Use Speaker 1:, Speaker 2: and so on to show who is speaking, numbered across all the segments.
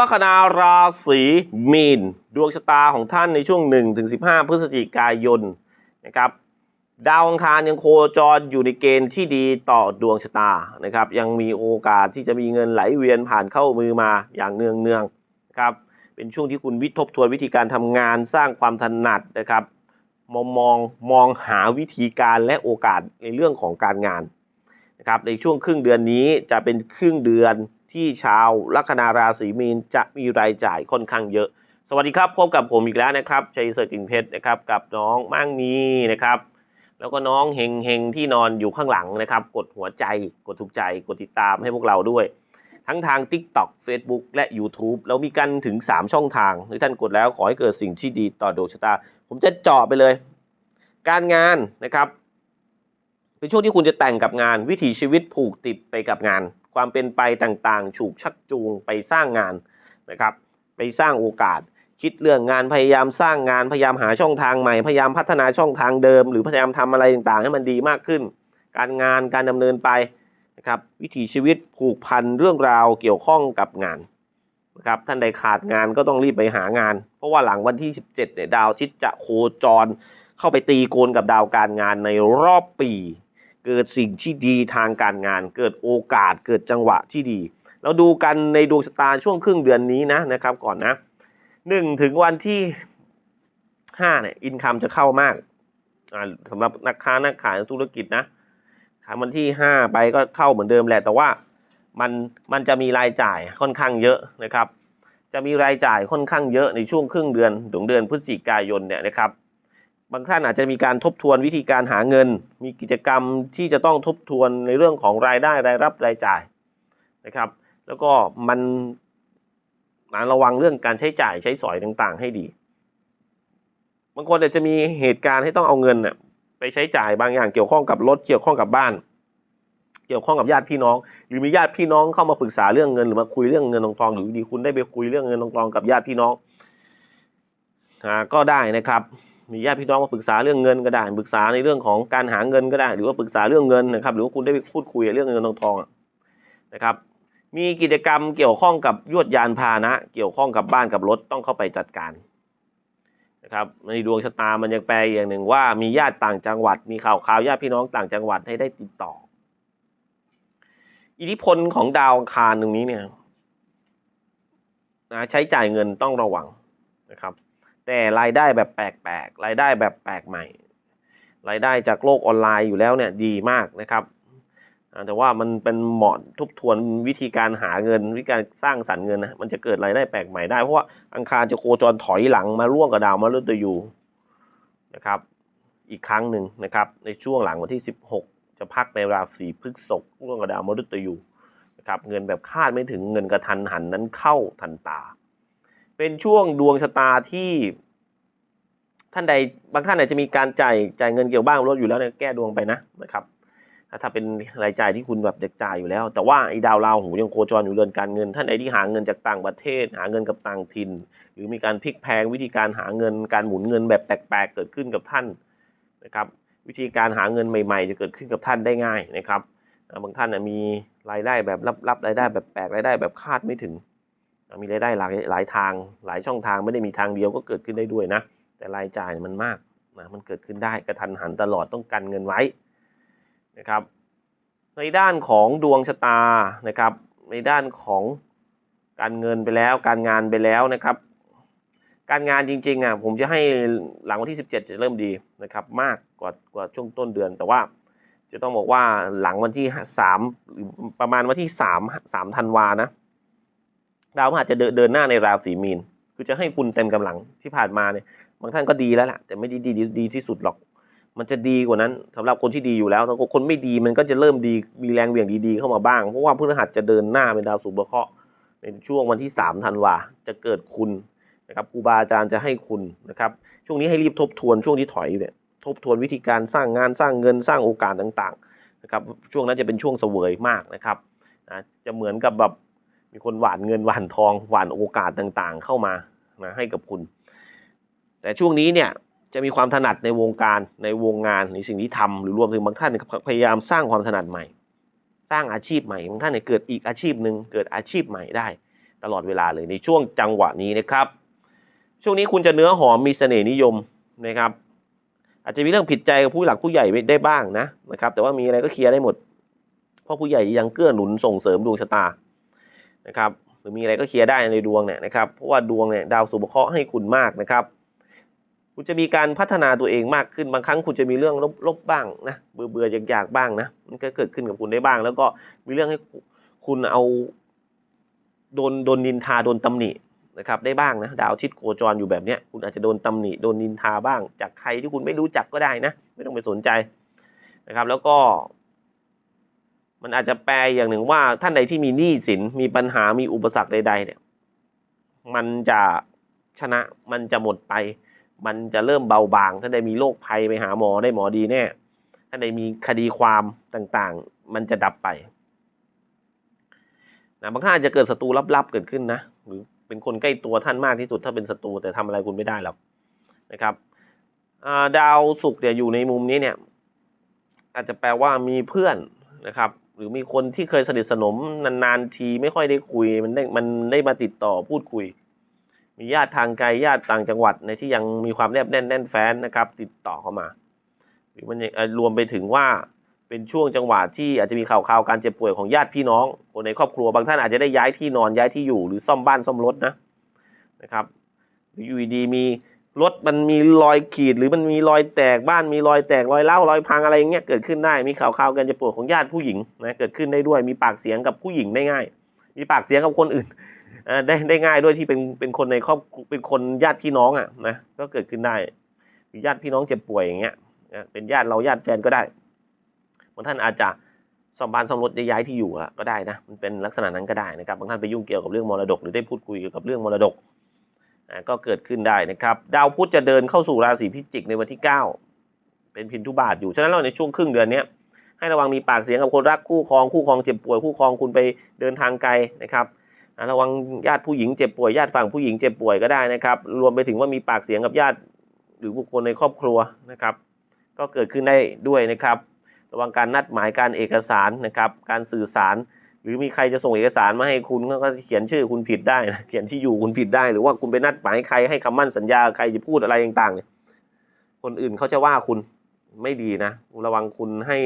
Speaker 1: ลัคนาราศีมีน ดวงชะตาของท่านในช่วง 1-15 พฤศจิกายนนะครับดาวอังคารยังโคจรอยู่ในเกณฑ์ที่ดีต่อดวงชะตานะครับยังมีโอกาสที่จะมีเงินไหลเวียนผ่านเข้ามือมาอย่างเนืองเนืองๆนะครับเป็นช่วงที่คุณวิทบทวนวิธีการทำงานสร้างความถนัดนะครับมองมองมองหาวิธีการและโอกาสในเรื่องของการงานนะครับในช่วงครึ่งเดือนนี้จะเป็นครึ่งเดือน ที่ชาวลัคนาราศีมีนจะมีรายจ่ายค่อนข้างเยอะ สวัสดีครับพบกับผมอีกแล้วนะครับชัยเสร์กิ่งเพชรนะครับกับน้องมั่งมีนะครับ แล้วก็น้องเฮงเฮงที่นอนอยู่ข้างหลังนะครับ กดหัวใจกดถูกใจกดติดตามให้พวกเราด้วย ทั้งทาง TikTok Facebook และ YouTube แล้วมีกันถึง 3 ช่องทางที่ท่านกดแล้วขอให้เกิดสิ่งที่ดีต่อดวงชะตา ผมจะเจาะไปเลย การงานนะครับเป็นช่วงที่คุณจะแต่งกับงาน วิถีชีวิตผูกติดไปกับงาน ความเป็นไปต่างๆฉุกชักจูงไปสร้างงานนะครับ ไปสร้างโอกาส คิดเรื่องงานพยายามสร้างงานพยายามหาช่องทางใหม่ พยายามพัฒนาช่องทางเดิม หรือพยายามทำอะไรต่างๆ ให้มันดีมากขึ้น การงานการดำเนินไปนะครับวิถีชีวิตผูกพันเรื่องราวเกี่ยวข้องกับงานนะครับท่านใดขาดงานก็ต้องรีบไปหางาน เพราะว่าหลังวันที่ 17เนี่ยดาวอาทิตย์จะโคจร เข้าไปตีโกนกับดาวการงานในรอบปี เกิดสิ่งที่ดีทางการงาน เกิดโอกาสเกิดจังหวะที่ดี เราดูกันในดวงชะตาช่วงครึ่งเดือนนี้นะนะครับก่อนนะหนึ่งถึงวันที่ห้าเนี่ยอินคัมจะเข้ามากสำหรับนักค้านักขายธุรกิจนะขายวันที่ห้าไปก็เข้าเหมือนเดิมแหละแต่ว่ามันมันจะมีรายจ่ายค่อนข้างเยอะนะครับ จะมีรายจ่ายค่อนข้างเยอะในช่วงครึ่งเดือนถึงเดือนพฤศจิกายนเนี่ยนะครับ บางท่านอาจจะมีการทบทวนวิธีการหาเงิน มีกิจกรรมที่จะต้องทบทวนในเรื่องของรายได้รายรับรายจ่ายนะครับ แล้วก็มันระวังเรื่องการใช้จ่ายใช้สอยต่างๆ ให้ดี บางคนอาจจะมีเหตุการณ์ให้ต้องเอาเงินน่ะไปใช้จ่ายบางอย่างเกี่ยวข้องกับรถเกี่ยวข้องกับบ้าน เกี่ยวข้องกับญาติพี่น้อง หรือมีญาติพี่น้องเข้ามาปรึกษาเรื่องเงินหรือมาคุยเรื่องเงินทองหรือดีคุณได้ไปคุยเรื่องเงินทองกับญาติพี่น้องอ่าก็ได้นะครับ มีญาติพี่น้องมาปรึกษาเรื่องเงินก็ได้ปรึกษาในเรื่องของการหาเงินก็ได้ หรือว่าปรึกษาเรื่องเงินนะครับ หรือว่าคุณได้ไปพูดคุยเรื่องเงินทองทอะนะครับ มีกิจกรรมเกี่ยวข้องกับยวดยานพาหนะ เกี่ยวข้องกับบ้านกับรถต้องเข้าไปจัดการนะครับในดวงชะตามันยังแปลอย่างหนึ่งว่ามีญาติต่างจังหวัด มีข่าวข่าวญาติพี่น้องต่างจังหวัดให้ได้ติดต่อ อิทธิพลของดาวอังคารตรงนี้เนี่ยนะใช้จ่ายเงินต้องระวังนะครับ แต่รายได้แบบแปลกๆรายได้แบบแปลกใหม่ รายได้จากโลกออนไลน์อยู่แล้วเนี่ยดีมากนะครับแต่ว่ามันเป็นเหมาะทุบทวนวิธีการหาเงิน วิธีการสร้างสรรค์เงินนะมันจะเกิดรายได้แปลกใหม่ได้เพราะว่าอังคารจะโคจรถอยหลังมาร่วงกับดาวมฤตยูนะครับ อีกครั้งหนึ่งนะครับ ในช่วงหลังวันที่ 16 จะพักในราศีพฤษภร่วงกับดาวมฤตยูนะครับเงินแบบคาดไม่ถึงเงินกระทันหันนั้นเข้าทันตา เป็นช่วงดวงชะตาที่ ท่านใดบางท่านอาจจะมีการจ่ายจ่ายเงินเกี่ยวบ้านรถอยู่แล้วเนี่ยแก้ดวงไปนะนะครับถ้าเป็นรายจ่ายที่คุณแบบเด็กจ่ายอยู่แล้ว แต่ว่าไอ้ดาวราหูยังโคจรอยู่เรือนการเงิน ท่านใดที่หาเงินจากต่างประเทศ หาเงินกับต่างถิ่น หรือมีการพลิกแพงวิธีการหาเงินการหมุนเงินแบบแปลกๆเกิดขึ้นกับท่านนะครับวิธีการหาเงินใหม่ ๆ จะเกิดขึ้นกับท่านได้ง่ายนะครับบางท่านมีรายได้แบบลับๆรายได้แบบแปลกรายได้แบบคาดไม่ถึง มีรายได้หลายหลายทางหลายช่องทางไม่ได้มีทางเดียวก็เกิดขึ้นได้ด้วยนะ แต่รายจ่ายมันมากนะมันเกิดขึ้นได้กระทันหันตลอดต้องกันเงินไว้นะครับ ในด้านของดวงชะตานะครับ ในด้านของการเงินไปแล้วการงานไปแล้วนะครับ การงานจริงๆอะผมจะให้หลังวันที่ 17 จะเริ่มดีนะครับมากกว่ากว่าช่วงต้นเดือน แต่ว่าจะต้องบอกว่าหลังวันที่3หรือประมาณวันที่ 3 3ธันวานะ ดาวพฤหัสจะเดินเดินหน้าในราศีมีน คือจะให้คุณเต็มกำลังที่ผ่านมาเนี่ยบางท่านก็ดีแล้วล่ะ แต่ไม่ได้ดีดีดีที่สุดหรอก มันจะดีกว่านั้นสำหรับคนที่ดีอยู่แล้วแต่คนไม่ดีมันก็จะเริ่มดีมีแรงเหวี่ยงดีๆเข้ามาบ้างเพราะว่าพฤหัสจะเดินหน้าเป็นดาวสุภเคราะห์ในช่วงวันที่3ธันวาจะเกิดคุณนะครับครูบาอาจารย์จะให้คุณนะครับ ช่วงนี้ให้รีบทบทวนช่วงที่ถอยเนี่ยทบทวนวิธีการสร้างงานสร้างเงินสร้างโอกาสต่างๆนะครับช่วงนั้นจะเป็นช่วงเสวยมากนะครับนะจะเหมือนกับแบบ มีคนหว่านเงินหว่านทองหว่านโอกาสต่างๆ เข้ามานะให้กับคุณ แต่ช่วงนี้เนี่ยจะมีความถนัดในวงการในวงงานในสิ่งที่ทำหรือรวมถึงบางท่านพยายามสร้างความถนัดใหม่ สร้างอาชีพใหม่บางท่านเนี่ยเกิดอีกอาชีพหนึ่งเกิดอาชีพใหม่ได้ ตลอดเวลาเลยในช่วงจังหวะนี้นะครับ ช่วงนี้คุณจะเนื้อหอมมีเสน่ห์นิยมนะครับ อาจจะมีเรื่องผิดใจกับผู้หลักผู้ใหญ่ได้บ้างนะนะครับ แต่ว่ามีอะไรก็เคลียร์ได้หมด เพราะผู้ใหญ่ยังเกื้อหนุนส่งเสริมดวงชะตา นะครับหรือมีอะไรก็เคลียร์ได้ในดวงเนี่ยนะครับเพราะว่าดวงเนี่ยดาวสุภเคราะห์ให้คุณมากนะครับคุณจะมีการพัฒนาตัวเองมากขึ้นบางครั้งคุณจะมีเรื่องลบๆบ้างนะเบื่อเบื่อๆอยากๆบ้างนะมันก็เกิดขึ้นกับคุณได้บ้าง แล้วก็มีเรื่องให้คุณเอาโดนโดนนินทาโดนตำหนินะครับได้บ้างนะดาวอาทิตย์โคจรอยู่แบบเนี้ยคุณอาจจะโดนตำหนิโดนนินทาบ้าง จากใครที่คุณไม่รู้จักก็ได้นะ ไม่ต้องไปสนใจนะครับ แล้วก็ มันอาจจะแปลอย่างหนึ่งว่าท่านใดที่มีหนี้สินมีปัญหามีอุปสรรคใด ๆ เนี่ย มันจะชนะมันจะหมดไป มันจะเริ่มเบาบาง ท่านใดมีโรคภัยไปหาหมอได้หมอดีแน่ท่านใดมีคดีความต่างๆ มันจะดับไปนะบางท่านอาจจะเกิดศัตรูลับๆเกิดขึ้นนะหรือเป็นคนใกล้ตัวท่านมากที่สุดถ้าเป็นศัตรูแต่ทำอะไรคุณไม่ได้หรอกนะครับดาวศุกร์เนี่ยอยู่ในมุมนี้เนี่ย อาจจะแปลว่ามีเพื่อนนะครับ หรือมีคนที่เคยสนิทสนมนานๆทีไม่ค่อยได้คุย มันได้มันได้มาติดต่อพูดคุย มีญาติทางไกลญาติต่างจังหวัดในที่ยังมีความแนบแน่นแน่นแฟ้นนะครับ ติดต่อเข้ามา หรือมันรวมไปถึงว่าเป็นช่วงจังหวะที่อาจจะมีข่าวข่าวการเจ็บป่วยของญาติพี่น้องคนในครอบครัวบางท่านอาจจะได้ย้ายที่นอนย้ายที่อยู่หรือซ่อมบ้านซ่อมรถนะนะครับหรืออยู่ดีมี รถมันมีรอยขีดหรือมันมีรอยแตกบ้านมีรอยแตกรอยเล่ารอยพังอะไรอย่างเงี้ยเกิดขึ้นได้มีข่าวข่าวการเจ็บป่วยของญาติผู้หญิงนะเกิดขึ้นได้ด้วยมีปากเสียงกับผู้หญิงได้ง่าย มีปากเสียงกับคนอื่นอ่อได้ได้ง่ายด้วยที่เป็นเป็นคนในครอบเป็นคนญาติพี่น้องอะนะก็เกิดขึ้นได้ญาติพี่น้องเจ็บป่วยอย่างเงี้ยเป็นญาติเราญาติแฟนก็ได้บางท่านอาจจะซ่อมบ้านซ่อมรถย้ายที่อยู่ก็ได้นะมันเป็นลักษณะนั้นก็ได้นะครับบางท่านไปยุ่งเกี่ยวกับเรื่องมรดก หรือได้พูดคุยเกี่ยวกับเรื่องมรดก ก็เกิดขึ้นได้นะครับ ดาวพุธจะเดินเข้าสู่ราศีพิจิกในวันที่ 9 เป็นพินทุบาทอยู่ ฉะนั้นเราในช่วงครึ่งเดือนนี้ให้ระวังมีปากเสียงกับคนรักคู่ครองคู่ครองเจ็บป่วยคู่ครองคุณไปเดินทางไกลนะครับอะระวังญาติผู้หญิงเจ็บป่วยญาติฝั่งผู้หญิงเจ็บป่วยก็ได้นะครับ รวมไปถึงว่ามีปากเสียงกับญาติ หรือบุคคลในครอบครัวนะครับ ก็เกิดขึ้นได้ด้วยนะครับ ระวังการนัดหมายการเอกสารนะครับ การสื่อสาร หรือมีใครจะส่งเอกสารมาให้คุณก็เขียนชื่อคุณผิดได้นะเขียนที่อยู่คุณผิดได้ หรือว่าคุณไปนัดหมายใครให้คำมั่นสัญญาใครจะพูดอะไรต่างๆเนี่ยคนอื่นเขาจะว่าคุณไม่ดีนะระวังคุณให้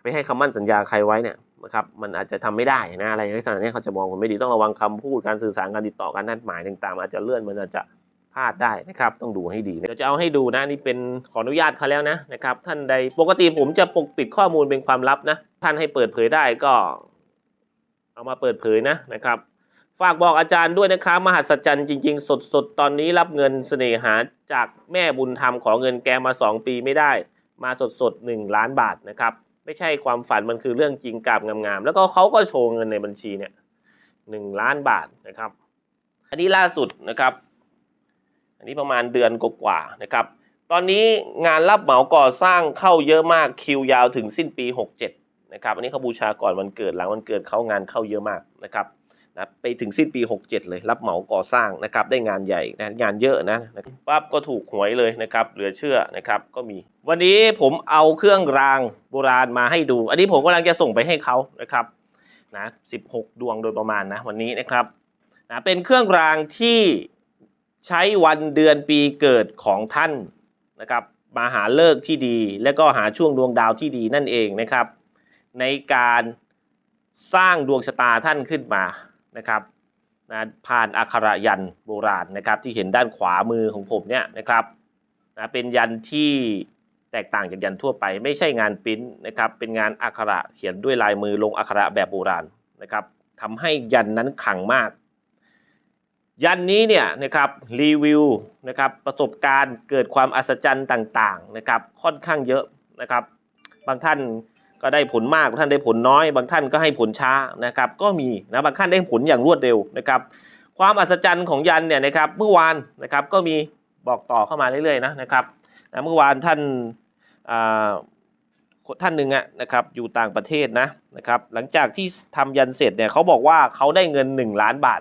Speaker 1: ไปให้คำมั่นสัญญาใครไว้เนี่ยนะครับมันอาจจะทำไม่ได้นะอะไรในลักษณะนี้เขาจะมองคุณไม่ดีต้องระวังคำพูดการสื่อสารการติดต่อการนัดหมายต่างๆ อาจจะเลื่อนมันอาจจะพลาดได้นะครับ ต้องดูให้ดีเดี๋ยวจะเอาให้ดูนะนี่เป็นขออนุญาตเขาแล้วนะนะครับ ท่านใดปกติผมจะปกปิดข้อมูลเป็นความลับนะท่านให้เปิดเผยได้ก็ เอามาเปิดเผยนะนะครับ ฝากบอกอาจารย์ด้วยนะครับ มหัศจรรย์จริง ๆ สดๆ ตอนนี้รับเงินเสน่หาจากแม่บุญธรรมขอเงินแกมา 2 ปีไม่ได้ มาสดๆ 1 ล้านบาทนะครับ ไม่ใช่ความฝันมันคือเรื่องจริงกราบงามๆ แล้วก็เขาก็โชว์เงินในบัญชีเนี่ยหนึ่งล้านบาทนะครับ อันนี้ล่าสุดนะครับ อันนี้ประมาณเดือนกว่าๆนะครับ ตอนนี้งานรับเหมาก่อสร้างเข้าเยอะมากคิวยาวถึงสิ้นปี 67 นะครับอันนี้เขาบูชาก่อนวันเกิดหลังวันเกิดเขางานเข้าเยอะมากนะครับนะไปถึงสิ้นปี 67 เลย รับเหมาก่อสร้างนะครับได้งานใหญ่นะงานเยอะนะปั๊บก็ถูกหวยเลยนะครับเหลือเชื่อนะครับก็มี วันนี้ผมเอาเครื่องรางโบราณมาให้ดู อันนี้ผมกำลังจะส่งไปให้เขานะครับนะ16 ดวงโดยประมาณนะวันนี้นะครับนะเป็นเครื่องรางที่ใช้วันเดือนปีเกิดของท่านนะครับมาหาเลิกที่ดี และก็หาช่วงดวงดาวที่ดีนั่นเองนะครับ ในการสร้างดวงชะตาท่านขึ้นมานะครับนะผ่านอักขระยันโบราณนะครับ ที่เห็นด้านขวามือของผมเนี่ยนะครับนะเป็นยันที่แตกต่างจากยันทั่วไป ไม่ใช่งานปิ้นนะครับ เป็นงานอักขระเขียนด้วยลายมือลงอักขระแบบโบราณนะครับทำให้ยันนั้นขลังมาก ยันนี้เนี่ยนะครับรีวิวนะครับประสบการณ์เกิดความอัศจรรย์ต่างๆนะครับค่อนข้างเยอะนะครับ บางท่าน ก็ได้ผลมากบางท่านได้ผลน้อย บางท่านก็ให้ผลช้านะครับ ก็มีนะบางท่านได้ผลอย่างรวดเร็วนะครับ ความอัศจรรย์ของยันเนี่ยนะครับเมื่อวานนะครับก็มีบอกต่อเข้ามาเรื่อยๆนะนะครับนะเมื่อวานท่านท่านหนึ่งอะนะครับอยู่ต่างประเทศนะนะครับ หลังจากที่ทำยันเสร็จเนี่ยเขาบอกว่าเขาได้เงิน 1 ล้านบาท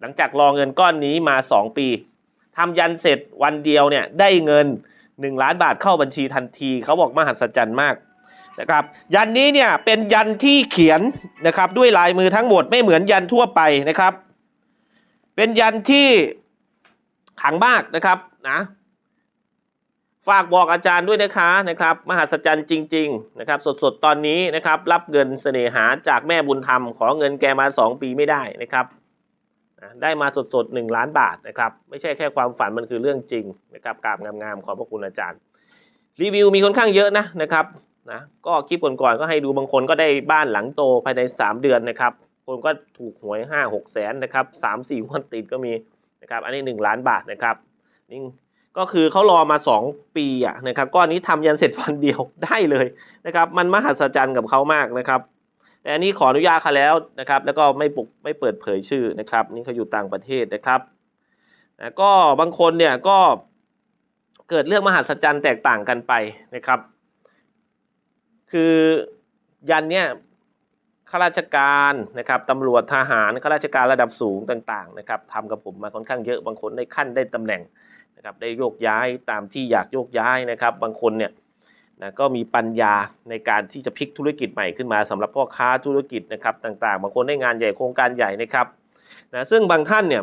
Speaker 1: หลังจากรอเงินก้อนนี้มา 2 ปีทำยันเสร็จวันเดียวเนี่ยได้เงิน 1 ล้านบาทเข้าบัญชีทันที เขาบอกมหัศจรรย์มาก นะครับยันนี้เนี่ยเป็นยันที่เขียนนะครับด้วยลายมือทั้งหมดไม่เหมือนยันทั่วไปนะครับ เป็นยันที่ขังมากนะครับนะฝากบอกอาจารย์ด้วยนะคะนะครับ มหัศจรรย์จริง ๆ นะครับ สดๆ ตอนนี้นะครับ รับเงินเสน่หาจากแม่บุญธรรม ขอเงินแกมา 2 ปีไม่ได้นะครับได้มาสดๆ 1 ล้านบาทนะครับ ไม่ใช่แค่ความฝันมันคือเรื่องจริงนะครับกราบงามๆขอบพระคุณอาจารย์ รีวิวมีค่อนข้างเยอะนะนะครับ นะก็คลิปก่อนๆก็ให้ดูบางคนก็ได้บ้านหลังโตภายใน 3 เดือนนะครับ คนก็ถูกหวย 5 6 แสนนะครับ3 4วันติดก็มีนะครับอันนี้ 1 ล้านบาทนะครับนี่ก็คือเขารอมา 2 ปีอะนะครับก้อนนี้ทำยันเสร็จวันเดียวได้เลยนะครับมันมหัศจรรย์กับเขามากนะครับแต่อันนี้ขออนุญาตเขาแล้วนะครับแล้วก็ไม่ปกไม่เปิดเผยชื่อนะครับนี่เขาอยู่ต่างประเทศนะครับนะก็บางคนเนี่ยก็เกิดเรื่องมหัศจรรย์แตกต่างกันไปนะครับ คือยันเนี่ยข้าราชการนะครับตำรวจทหารข้าราชการระดับสูงต่างๆนะครับทำกับผมมาค่อนข้างเยอะบางคนได้ขั้นได้ตำแหน่งนะครับได้โยกย้ายตามที่อยากโยกย้ายนะครับ บางคนเนี่ยนะก็มีปัญญาในการที่จะพลิกธุรกิจใหม่ขึ้นมาสำหรับพ่อค้าธุรกิจนะครับต่างๆ บางคนได้งานใหญ่โครงการใหญ่นะครับนะซึ่งบางท่านเนี่ย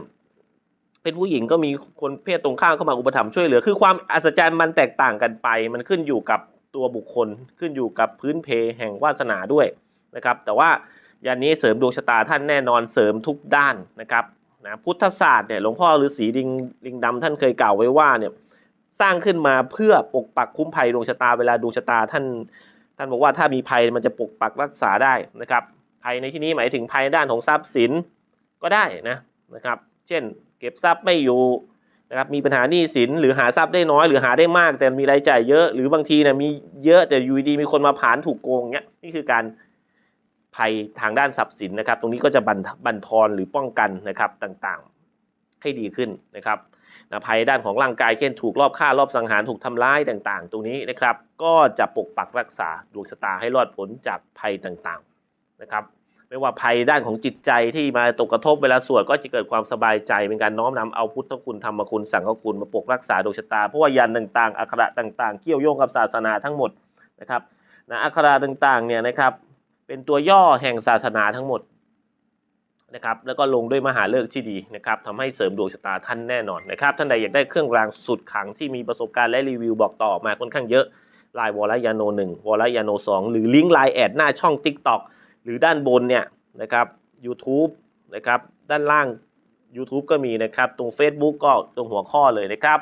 Speaker 1: เป็นผู้หญิงก็มีคนเพศตรงข้ามเข้ามาอุปถัมภ์ช่วยเหลือ คือความอัศจรรย์มันแตกต่างกันไป มันขึ้นอยู่กับ ตัวบุคคลขึ้นอยู่กับพื้นเพแห่งวาสนาด้วยนะครับ แต่ว่ายันนี้เสริมดวงชะตาท่านแน่นอนเสริมทุกด้านนะครับนะพุทธศาสตร์เนี่ยหลวงพ่อฤาษีลิงลิงดำท่านเคยกล่าวไว้ว่าเนี่ยสร้างขึ้นมาเพื่อปกปักคุ้มภัยดวงชะตาเวลาดวงชะตาท่าน ท่านบอกว่าถ้ามีภัยมันจะปกปักรักษาได้นะครับภัยในที่นี้หมายถึงภัยด้านของทรัพย์สินก็ได้นะนะครับ เช่น เก็บทรัพย์ไม่อยู่ นะครับมีปัญหาหนี้สินหรือหาทรัพย์ได้น้อย หรือหาได้มาก แต่มีรายจ่ายเยอะหรือบางทีเนี่ยมีเยอะแต่อยู่ดีมีคนมาผานถูกโกงเงี้ยนี่คือการภัยทางด้านทรัพย์สินนะครับ ตรงนี้ก็จะบันบันทอนหรือป้องกันนะครับต่างๆ ให้ดีขึ้นนะครับนะภัยด้านของร่างกายเช่นถูกรอบฆ่ารอบสังหารถูกทำร้ายต่างๆ ตรงนี้นะครับ ก็จะปกปักรักษาดวงชะตาให้รอดพ้นจากภัยต่างๆนะครับ ไม่ว่าภัยด้านของจิตใจที่มาตกกระทบเวลาสวดก็จะเกิดความสบายใจ เป็นการน้อมนำเอาพุทธคุณธรรมคุณสังฆคุณมาปกรักษาดวงชะตาเพราะว่ายันต่างๆอักขระต่างๆ เกี่ยวโยงกับศาสนาทั้งหมดนะครับนะอักขระต่างๆเนี่ยนะครับเป็นตัวย่อแห่งศาสนาทั้งหมดนะครับแล้วก็ลงด้วยมหาฤกษ์ที่ดีนะครับทำให้เสริมดวงชะตาท่านแน่นอนนะครับท่านใดอยากได้เครื่องรางสุดขังที่มีประสบการณ์และรีวิวบอกต่อมาค่อนข้างเยอะไลน์วอลยาโนหนึ่งวอลยาโนสองหรือลิงก์ไลน์แอดหน้าช่อง TikTok หรือด้านบนเนี่ยนะครับ YouTube นะครับ ด้านล่าง YouTube ก็มีนะครับ ตรง Facebook ก็ตรงหัวข้อเลยนะครับ